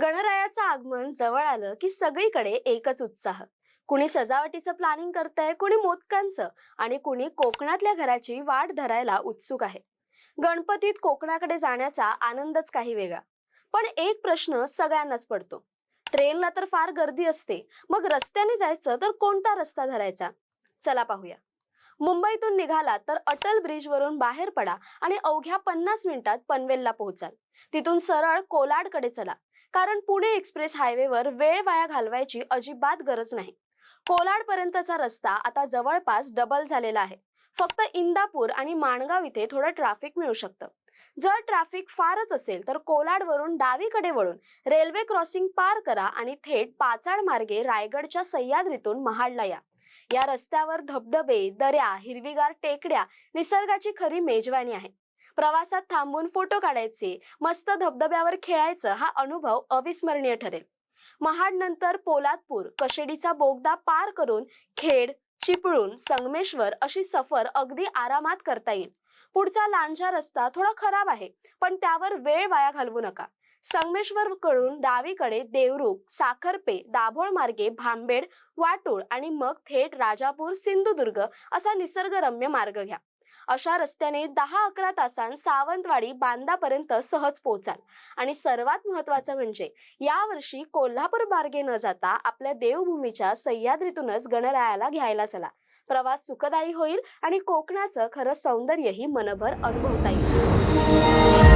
गणरायाचं आगमन जवळ आलं की सगळीकडे एकच उत्साह. कुणी सजावटीचं प्लॅनिंग करतंय कुणी मोदकांचं आणि कुणी कोकणातल्या घराची वाट धरायला उत्सुक आहे. गणपतीत कोकणाकडे जाण्याचा आनंदच काही वेगळा. पण एक प्रश्न सगळ्यांनाच पडतो. ट्रेनला तर फार गर्दी असते. मग रस्त्याने जायचं तर कोणता रस्ता धरायचा? चला पाहूया. मुंबईतून निघाला तर अटल ब्रिज वरून बाहेर पडा आणि अवघ्या पन्नास मिनिटात पनवेलला पोहोचाल. तिथून सरळ कोलाडकडे चला. कारण पुणे एक्सप्रेस हायवेवर वेळ वाया घालवायची अजिबात गरज नाही. कोलाड पर्यंतचा रस्ता आता जवळपास डबल झालेला आहे. फक्त इंदापूर आणि माणगाव इथे थोडं ट्रॅफिक मिळू शकतं. जर ट्रॅफिक फारच असेल तर कोलाडवरून डावीकडे वळून रेल्वे क्रॉसिंग पार करा आणि थेट पाचाड मार्गे रायगडच्या सह्याद्रीतून महाडला या. या रस्त्यावर धबधबे दऱ्या हिरवीगार टेकड्या निसर्गाची खरी मेजवानी आहे. प्रवासात थांबून फोटो काढायचे मस्त धबधब्यावर खेळायचं हा अनुभव अविस्मरणीय ठरेल. महाड नंतर पोलादपूर कशेडीचा बोगदा पार करून खेड चिपळूण संगमेश्वर अशी सफर अगदी आरामात करता येईल. पुढचा लांजा रस्ता थोडा खराब आहे पण त्यावर वेळ वाया घालवू नका. संगमेश्वर कडून डावीकडे देवरुख साखरपे दाभोळ मार्गे भांबेड वाटूळ आणि मग थेट राजापूर सिंधुदुर्ग असा निसर्गरम्य मार्ग घ्या. अशा रस्त्याने दहा अकरा तासांत सावंतवाडी बांदापर्यंत सहज पोहोचाल. आणि सर्वात महत्वाचं म्हणजे यावर्षी कोल्हापूर मार्गे न जाता आपल्या देवभूमीच्या सह्याद्रीतूनच गणरायाला घ्यायला चला. प्रवास सुखदायी होईल आणि कोकणाचं खरं सौंदर्यही मनभर अनुभवता येईल.